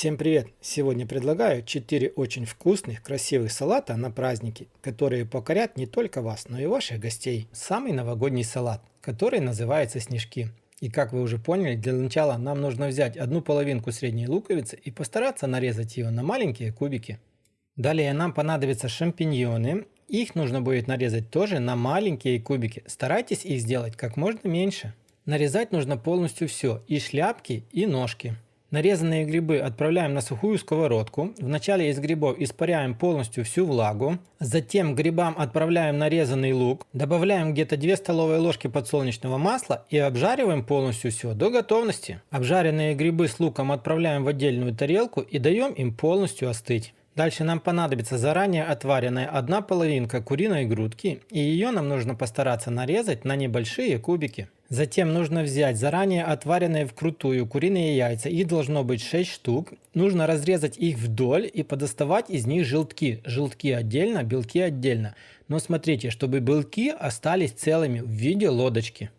Всем привет! Сегодня предлагаю 4 очень вкусных, красивых салата на праздники, которые покорят не только вас, но и ваших гостей. Самый новогодний салат, который называется снежки. И как вы уже поняли, для начала нам нужно взять одну половинку средней луковицы и постараться нарезать ее на маленькие кубики. Далее нам понадобятся шампиньоны. Их нужно будет нарезать тоже на маленькие кубики. Старайтесь их сделать как можно меньше. Нарезать нужно полностью все, и шляпки, и ножки. Нарезанные грибы отправляем на сухую сковородку. Вначале из грибов испаряем полностью всю влагу. Затем грибам отправляем нарезанный лук. Добавляем где-то 2 столовые ложки подсолнечного масла и обжариваем полностью все до готовности. Обжаренные грибы с луком отправляем в отдельную тарелку и даем им полностью остыть. Дальше нам понадобится заранее отваренная одна половинка куриной грудки, и ее нам нужно постараться нарезать на небольшие кубики. Затем нужно взять заранее отваренные вкрутую куриные яйца, их должно быть 6 штук. Нужно разрезать их вдоль и подоставать из них желтки. Желтки отдельно, белки отдельно. Но смотрите, чтобы белки остались целыми в виде лодочки.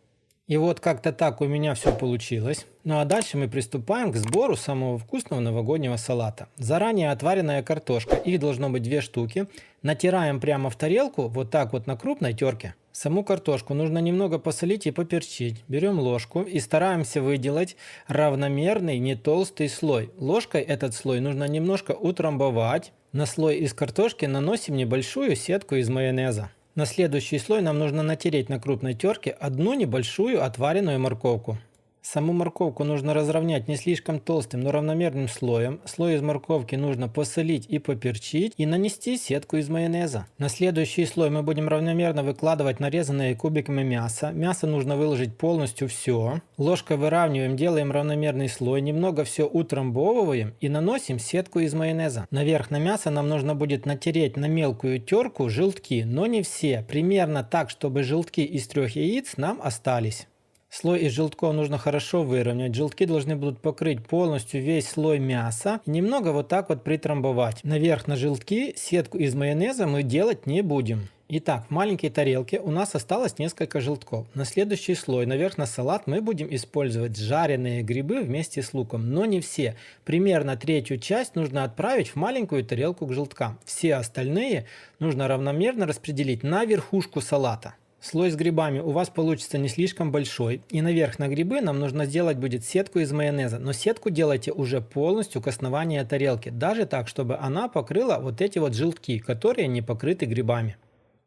И вот как-то так у меня все получилось. Ну а дальше мы приступаем к сбору самого вкусного новогоднего салата. Заранее отваренная картошка, их должно быть две штуки. Натираем прямо в тарелку, вот так вот на крупной терке. Саму картошку нужно немного посолить и поперчить. Берем ложку и стараемся выделать равномерный, не толстый слой. Ложкой этот слой нужно немножко утрамбовать. На слой из картошки наносим небольшую сетку из майонеза. На следующий слой нам нужно натереть на крупной терке одну небольшую отваренную морковку. Саму морковку нужно разровнять не слишком толстым, но равномерным слоем. Слой из морковки нужно посолить и поперчить и нанести сетку из майонеза. На следующий слой мы будем равномерно выкладывать нарезанные кубиками мясо. Мясо нужно выложить полностью все. Ложкой выравниваем, делаем равномерный слой, немного все утрамбовываем и наносим сетку из майонеза. Наверх на мясо нам нужно будет натереть на мелкую терку желтки, но не все. Примерно так, чтобы желтки из трех яиц нам остались. Слой из желтков нужно хорошо выровнять. Желтки должны будут покрыть полностью весь слой мяса. Немного вот так вот притрамбовать. Наверх на желтки сетку из майонеза мы делать не будем. Итак, в маленькой тарелке у нас осталось несколько желтков. На следующий слой, наверх на салат, мы будем использовать жареные грибы вместе с луком, но не все. Примерно третью часть нужно отправить в маленькую тарелку к желткам. Все остальные нужно равномерно распределить на верхушку салата. Слой с грибами у вас получится не слишком большой. И наверх на грибы нам нужно сделать будет сетку из майонеза. Но сетку делайте уже полностью к основанию тарелки. Даже так, чтобы она покрыла вот эти вот желтки, которые не покрыты грибами.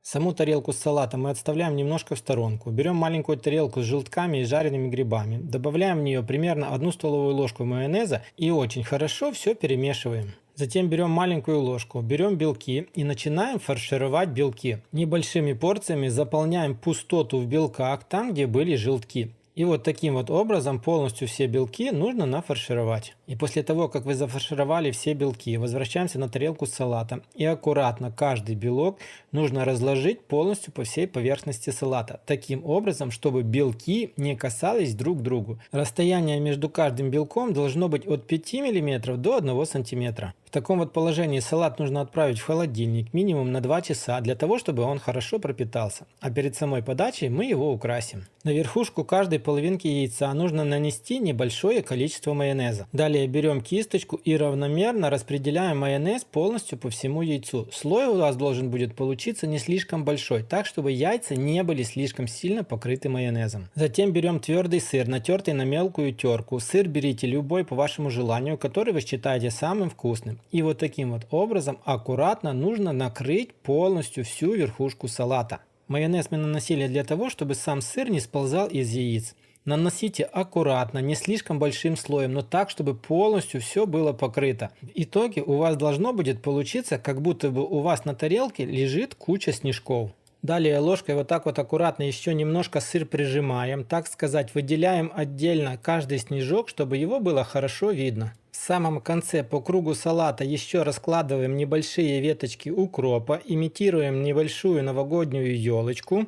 Саму тарелку с салатом мы отставляем немножко в сторонку. Берем маленькую тарелку с желтками и жареными грибами. Добавляем в нее примерно одну столовую ложку майонеза и очень хорошо все перемешиваем. Затем берем маленькую ложку, берем белки и начинаем фаршировать белки. Небольшими порциями заполняем пустоту в белках, там где были желтки. И вот таким вот образом полностью все белки нужно нафаршировать. И после того, как вы зафаршировали все белки, возвращаемся на тарелку с салатом. И аккуратно каждый белок нужно разложить полностью по всей поверхности салата. Таким образом, чтобы белки не касались друг другу. Расстояние между каждым белком должно быть от 5 мм до 1 см. Таком вот положении салат нужно отправить в холодильник минимум на 2 часа для того, чтобы он хорошо пропитался. А перед самой подачей мы его украсим. На верхушку каждой половинки яйца нужно нанести небольшое количество майонеза. Далее берем кисточку и равномерно распределяем майонез полностью по всему яйцу. Слой у вас должен будет получиться не слишком большой, так чтобы яйца не были слишком сильно покрыты майонезом. Затем берем твердый сыр, натертый на мелкую терку. Сыр берите любой по вашему желанию, который вы считаете самым вкусным. И вот таким вот образом аккуратно нужно накрыть полностью всю верхушку салата. Майонез мы наносили для того, чтобы сам сыр не сползал из яиц. Наносите аккуратно, не слишком большим слоем, но так, чтобы полностью все было покрыто. В итоге у вас должно будет получиться, как будто бы у вас на тарелке лежит куча снежков. Далее ложкой вот так вот аккуратно еще немножко сыр прижимаем, так сказать, выделяем отдельно каждый снежок, чтобы его было хорошо видно. В самом конце по кругу салата еще раскладываем небольшие веточки укропа, имитируем небольшую новогоднюю елочку.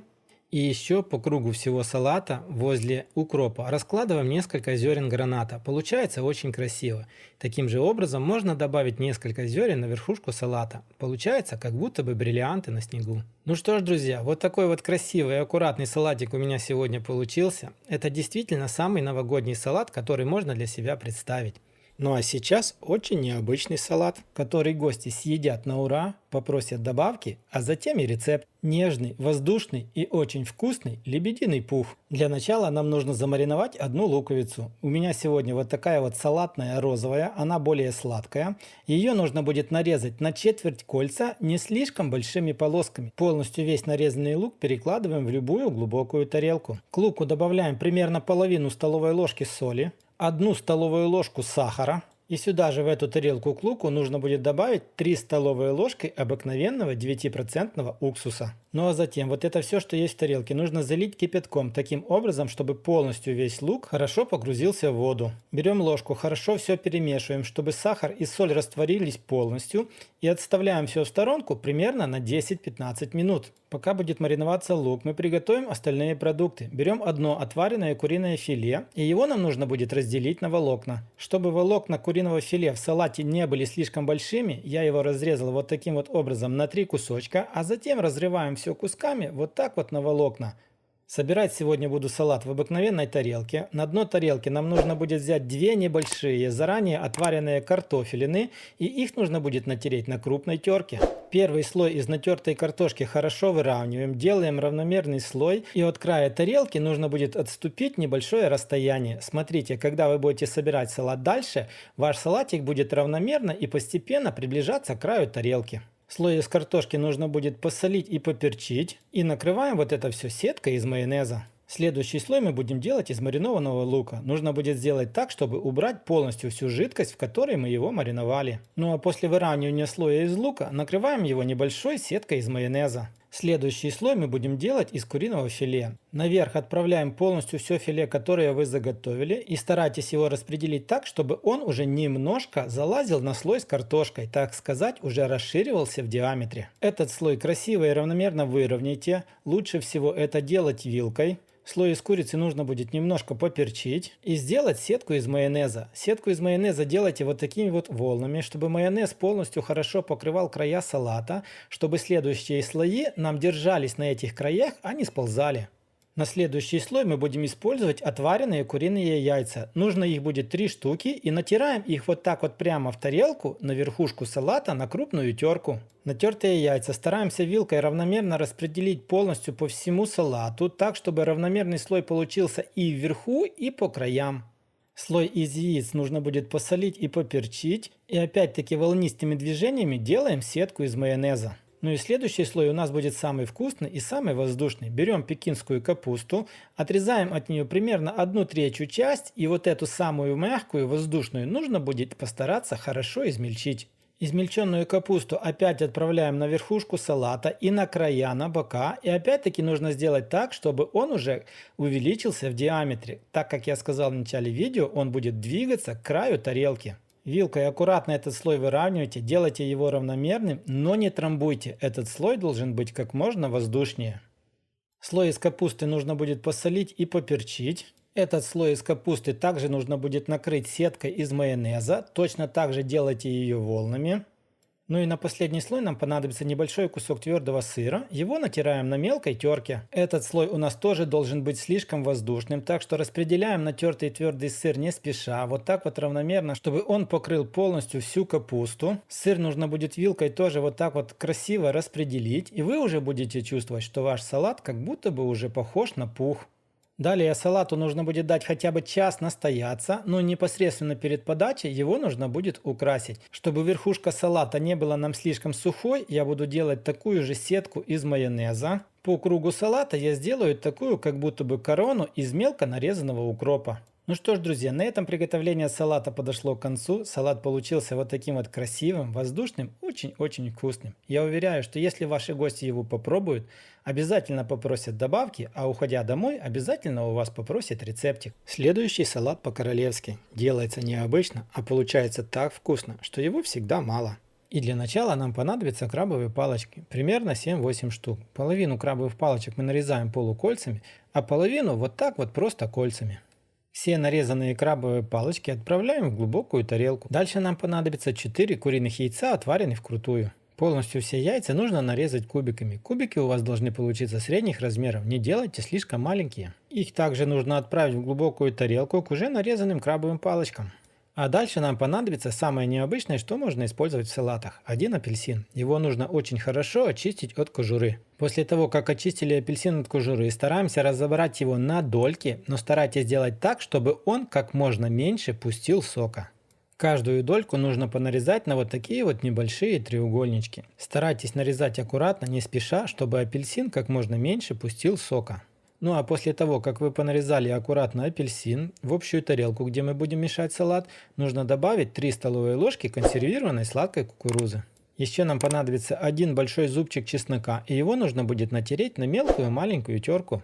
И еще по кругу всего салата возле укропа раскладываем несколько зерен граната. Получается очень красиво. Таким же образом можно добавить несколько зерен на верхушку салата. Получается как будто бы бриллианты на снегу. Ну что ж, друзья, вот такой вот красивый и аккуратный салатик у меня сегодня получился. Это действительно самый новогодний салат, который можно для себя представить. Ну а сейчас очень необычный салат, который гости съедят на ура, попросят добавки, а затем и рецепт. Нежный, воздушный и очень вкусный лебединый пух. Для начала нам нужно замариновать одну луковицу. У меня сегодня вот такая вот салатная розовая, она более сладкая. Ее нужно будет нарезать на четверть кольца не слишком большими полосками. Полностью весь нарезанный лук перекладываем в любую глубокую тарелку. К луку добавляем примерно половину столовой ложки соли, одну столовую ложку сахара. И сюда же в эту тарелку к луку нужно будет добавить 3 столовые ложки обыкновенного 9% уксуса. Ну а затем вот это все, что есть в тарелке, нужно залить кипятком таким образом, чтобы полностью весь лук хорошо погрузился в воду. Берем ложку, хорошо все перемешиваем, чтобы сахар и соль растворились полностью и отставляем все в сторонку примерно на 10-15 минут. Пока будет мариноваться лук, мы приготовим остальные продукты. Берем одно отваренное куриное филе, и его нам нужно будет разделить на волокна. Чтобы волокна куриного филе в салате не были слишком большими, я его разрезал вот таким вот образом на три кусочка, а затем разрываем все кусками вот так вот на волокна. Собирать сегодня буду салат в обыкновенной тарелке. На дно тарелки нам нужно будет взять две небольшие, заранее отваренные картофелины, и их нужно будет натереть на крупной терке. Первый слой из натертой картошки хорошо выравниваем, делаем равномерный слой, и от края тарелки нужно будет отступить небольшое расстояние. Смотрите, когда вы будете собирать салат дальше, ваш салатик будет равномерно и постепенно приближаться к краю тарелки. Слой из картошки нужно будет посолить и поперчить. И накрываем вот это все сеткой из майонеза. Следующий слой мы будем делать из маринованного лука. Нужно будет сделать так, чтобы убрать полностью всю жидкость, в которой мы его мариновали. Ну а после выравнивания слоя из лука накрываем его небольшой сеткой из майонеза. Следующий слой мы будем делать из куриного филе. Наверх отправляем полностью все филе, которое вы заготовили, и старайтесь его распределить так, чтобы он уже немножко залазил на слой с картошкой, так сказать, уже расширивался в диаметре. Этот слой красиво и равномерно выровняйте. Лучше всего это делать вилкой. Слой из курицы нужно будет немножко поперчить и сделать сетку из майонеза. Сетку из майонеза делайте вот такими вот волнами, чтобы майонез полностью хорошо покрывал края салата, чтобы следующие слои нам держались на этих краях, а не сползали. На следующий слой мы будем использовать отваренные куриные яйца. Нужно их будет 3 штуки и натираем их вот так вот прямо в тарелку на верхушку салата на крупную терку. Натертые яйца стараемся вилкой равномерно распределить полностью по всему салату, так чтобы равномерный слой получился и вверху, и по краям. Слой из яиц нужно будет посолить и поперчить. И опять-таки волнистыми движениями делаем сетку из майонеза. Ну и следующий слой у нас будет самый вкусный и самый воздушный. Берем пекинскую капусту, отрезаем от нее примерно одну третью часть, и вот эту самую мягкую воздушную нужно будет постараться хорошо измельчить. Измельченную капусту опять отправляем на верхушку салата и на края, на бока. И опять-таки нужно сделать так, чтобы он уже увеличился в диаметре. Так как я сказал в начале видео, он будет двигаться к краю тарелки. Вилкой аккуратно этот слой выравнивайте, делайте его равномерным, но не трамбуйте. Этот слой должен быть как можно воздушнее. Слой из капусты нужно будет посолить и поперчить. Этот слой из капусты также нужно будет накрыть сеткой из майонеза. Точно так же делайте ее волнами. Ну и на последний слой нам понадобится небольшой кусок твердого сыра. Его натираем на мелкой терке. Этот слой у нас тоже должен быть слишком воздушным, так что распределяем натертый твердый сыр не спеша, вот так вот равномерно, чтобы он покрыл полностью всю капусту. Сыр нужно будет вилкой тоже вот так вот красиво распределить, и вы уже будете чувствовать, что ваш салат как будто бы уже похож на пух. Далее салату нужно будет дать хотя бы час настояться, но непосредственно перед подачей его нужно будет украсить. Чтобы верхушка салата не была нам слишком сухой, я буду делать такую же сетку из майонеза. По кругу салата я сделаю такую как будто бы корону из мелко нарезанного укропа. Ну что ж, друзья, на этом приготовление салата подошло к концу. Салат получился вот таким вот красивым, воздушным, очень-очень вкусным. Я уверяю, что если ваши гости его попробуют, обязательно попросят добавки, а уходя домой, обязательно у вас попросят рецептик. Следующий салат по-королевски. Делается необычно, а получается так вкусно, что его всегда мало. И для начала нам понадобятся крабовые палочки, примерно 7-8 штук. Половину крабовых палочек мы нарезаем полукольцами, а половину вот так вот просто кольцами. Все нарезанные крабовые палочки отправляем в глубокую тарелку. Дальше нам понадобится 4 куриных яйца, отваренных вкрутую. Полностью все яйца нужно нарезать кубиками. Кубики у вас должны получиться средних размеров, не делайте слишком маленькие. Их также нужно отправить в глубокую тарелку к уже нарезанным крабовым палочкам. А дальше нам понадобится самое необычное, что можно использовать в салатах. Один апельсин. Его нужно очень хорошо очистить от кожуры. После того, как очистили апельсин от кожуры, стараемся разобрать его на дольки, но старайтесь делать так, чтобы он как можно меньше пустил сока. Каждую дольку нужно понарезать на вот такие вот небольшие треугольнички. Старайтесь нарезать аккуратно, не спеша, чтобы апельсин как можно меньше пустил сока. Ну а после того, как вы понарезали аккуратно апельсин, в общую тарелку, где мы будем мешать салат, нужно добавить 3 столовые ложки консервированной сладкой кукурузы. Еще нам понадобится один большой зубчик чеснока, и его нужно будет натереть на мелкую маленькую терку.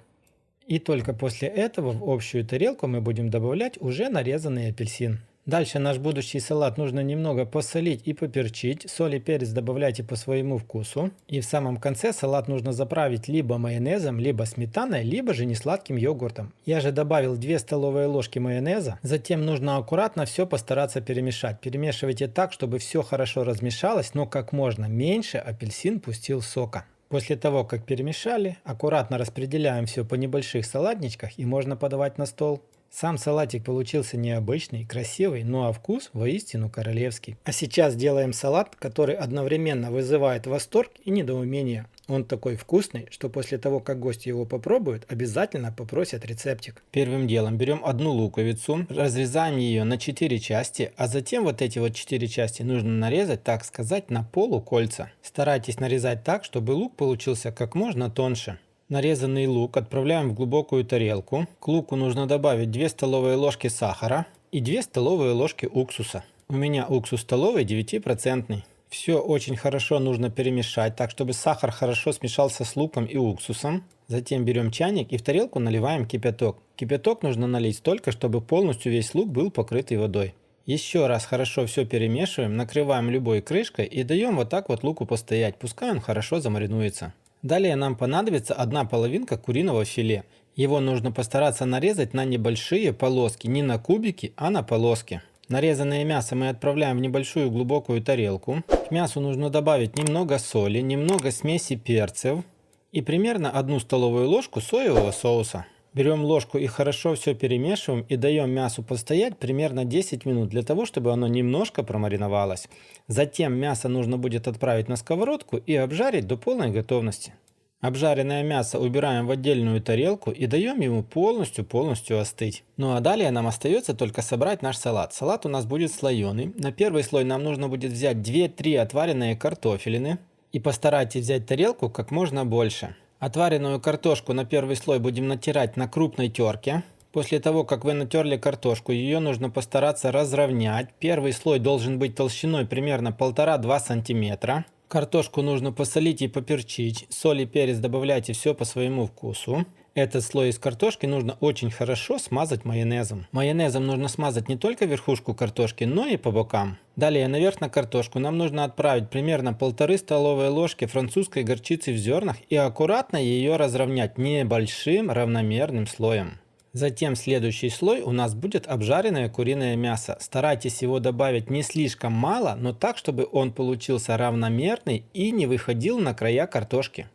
И только после этого в общую тарелку мы будем добавлять уже нарезанный апельсин. Дальше наш будущий салат нужно немного посолить и поперчить. Соль и перец добавляйте по своему вкусу. И в самом конце салат нужно заправить либо майонезом, либо сметаной, либо же несладким йогуртом. Я же добавил 2 столовые ложки майонеза. Затем нужно аккуратно все постараться перемешать. Перемешивайте так, чтобы все хорошо размешалось, но как можно меньше апельсин пустил сока. После того, как перемешали, аккуратно распределяем все по небольших салатничках и можно подавать на стол. Сам салатик получился необычный, красивый, ну а вкус воистину королевский. А сейчас делаем салат, который одновременно вызывает восторг и недоумение. Он такой вкусный, что после того, как гости его попробуют, обязательно попросят рецептик. Первым делом берем одну луковицу, разрезаем ее на 4 части, а затем вот эти вот 4 части нужно нарезать, так сказать, на полукольца. Старайтесь нарезать так, чтобы лук получился как можно тоньше. Нарезанный лук отправляем в глубокую тарелку. К луку нужно добавить 2 столовые ложки сахара и 2 столовые ложки уксуса. У меня уксус столовый 9%. Все очень хорошо нужно перемешать, так чтобы сахар хорошо смешался с луком и уксусом. Затем берем чайник и в тарелку наливаем кипяток. Кипяток нужно налить столько, чтобы полностью весь лук был покрытый водой. Еще раз хорошо все перемешиваем, накрываем любой крышкой и даем вот так вот луку постоять, пускай он хорошо замаринуется. Далее нам понадобится одна половинка куриного филе. Его нужно постараться нарезать на небольшие полоски, не на кубики, а на полоски. Нарезанное мясо мы отправляем в небольшую глубокую тарелку. К мясу нужно добавить немного соли, немного смеси перцев и примерно одну столовую ложку соевого соуса. Берем ложку и хорошо все перемешиваем и даем мясу постоять примерно 10 минут для того, чтобы оно немножко промариновалось. Затем мясо нужно будет отправить на сковородку и обжарить до полной готовности. Обжаренное мясо убираем в отдельную тарелку и даем ему полностью-полностью остыть. Ну а далее нам остается только собрать наш салат. Салат у нас будет слоеный. На первый слой нам нужно будет взять 2-3 отваренные картофелины и постарайтесь взять тарелку как можно больше. Отваренную картошку на первый слой будем натирать на крупной терке. После того, как вы натерли картошку, ее нужно постараться разровнять. Первый слой должен быть толщиной примерно 1,5-2 см. Картошку нужно посолить и поперчить. Соль и перец добавляйте все по своему вкусу. Этот слой из картошки нужно очень хорошо смазать майонезом. Майонезом нужно смазать не только верхушку картошки, но и по бокам. Далее наверх на картошку нам нужно отправить примерно полторы столовые ложки французской горчицы в зернах и аккуратно ее разровнять небольшим равномерным слоем. Затем следующий слой у нас будет обжаренное куриное мясо. Старайтесь его добавить не слишком мало, но так, чтобы он получился равномерный и не выходил на края картошки.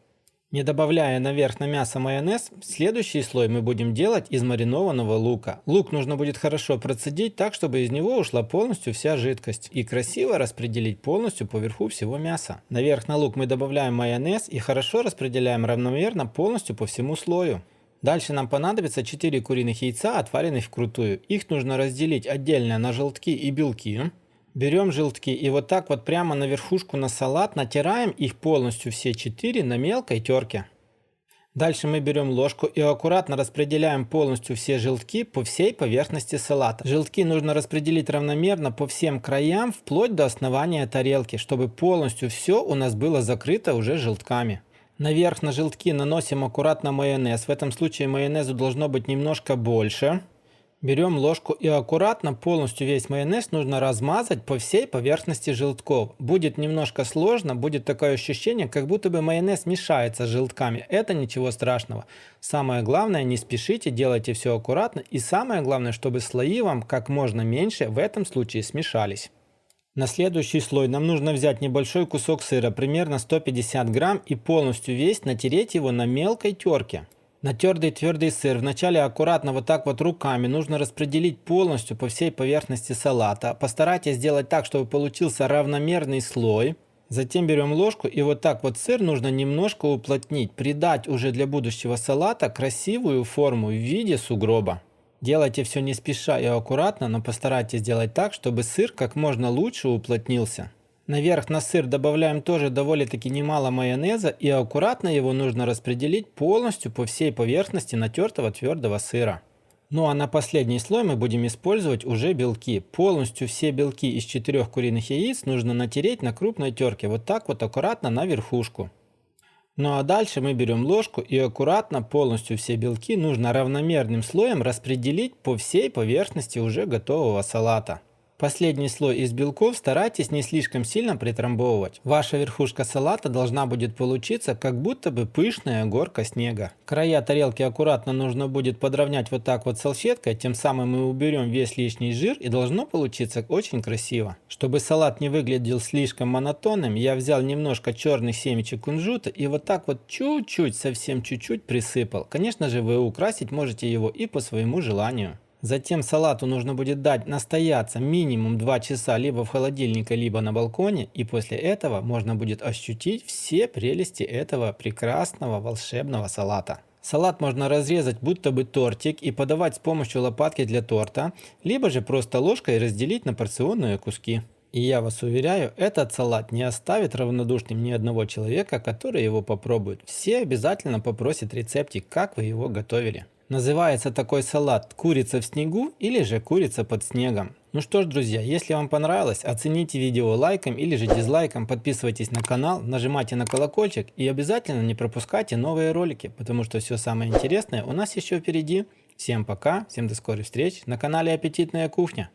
Не добавляя наверх на мясо майонез, следующий слой мы будем делать из маринованного лука. Лук нужно будет хорошо процедить так, чтобы из него ушла полностью вся жидкость и красиво распределить полностью по верху всего мяса. Наверх на лук мы добавляем майонез и хорошо распределяем равномерно полностью по всему слою. Дальше нам понадобится 4 куриных яйца, отваренных вкрутую. Их нужно разделить отдельно на желтки и белки. Берем желтки и вот так вот прямо на верхушку на салат натираем их полностью все четыре на мелкой терке. Дальше мы берем ложку и аккуратно распределяем полностью все желтки по всей поверхности салата. Желтки нужно распределить равномерно по всем краям, вплоть до основания тарелки, чтобы полностью все у нас было закрыто уже желтками. Наверх на желтки наносим аккуратно майонез. В этом случае майонезу должно быть немножко больше. Берем ложку и аккуратно полностью весь майонез нужно размазать по всей поверхности желтков. Будет немножко сложно, будет такое ощущение, как будто бы майонез мешается с желтками. Это ничего страшного. Самое главное, не спешите, делайте все аккуратно. И самое главное, чтобы слои вам как можно меньше в этом случае смешались. На следующий слой нам нужно взять небольшой кусок сыра, примерно 150 грамм, и полностью весь натереть его на мелкой терке. На твердый твердый сыр вначале аккуратно вот так вот руками нужно распределить полностью по всей поверхности салата. Постарайтесь сделать так, чтобы получился равномерный слой. Затем берем ложку и вот так вот сыр нужно немножко уплотнить, придать уже для будущего салата красивую форму в виде сугроба. Делайте все не спеша и аккуратно, но постарайтесь сделать так, чтобы сыр как можно лучше уплотнился. Наверх на сыр добавляем тоже довольно-таки немало майонеза и аккуратно его нужно распределить полностью по всей поверхности натертого твердого сыра. Ну а на последний слой мы будем использовать уже белки. Полностью все белки из четырех куриных яиц нужно натереть на крупной терке, вот так вот аккуратно на верхушку. Ну а дальше мы берем ложку и аккуратно полностью все белки нужно равномерным слоем распределить по всей поверхности уже готового салата. Последний слой из белков старайтесь не слишком сильно притрамбовывать. Ваша верхушка салата должна будет получиться как будто бы пышная горка снега. Края тарелки аккуратно нужно будет подровнять вот так вот салфеткой, тем самым мы уберем весь лишний жир и должно получиться очень красиво. Чтобы салат не выглядел слишком монотонным, я взял немножко черных семечек кунжута и вот так вот чуть-чуть, совсем чуть-чуть присыпал. Конечно же вы украсить можете его и по своему желанию. Затем салату нужно будет дать настояться минимум 2 часа либо в холодильнике, либо на балконе, и после этого можно будет ощутить все прелести этого прекрасного волшебного салата. Салат можно разрезать будто бы тортик и подавать с помощью лопатки для торта, либо же просто ложкой разделить на порционные куски. И я вас уверяю, этот салат не оставит равнодушным ни одного человека, который его попробует. Все обязательно попросят рецептик, как вы его готовили. Называется такой салат «Курица в снегу» или же «Курица под снегом». Ну что ж, друзья, если вам понравилось, оцените видео лайком или же дизлайком, подписывайтесь на канал, нажимайте на колокольчик и обязательно не пропускайте новые ролики, потому что все самое интересное у нас еще впереди. Всем пока, всем до скорых встреч на канале Аппетитная кухня.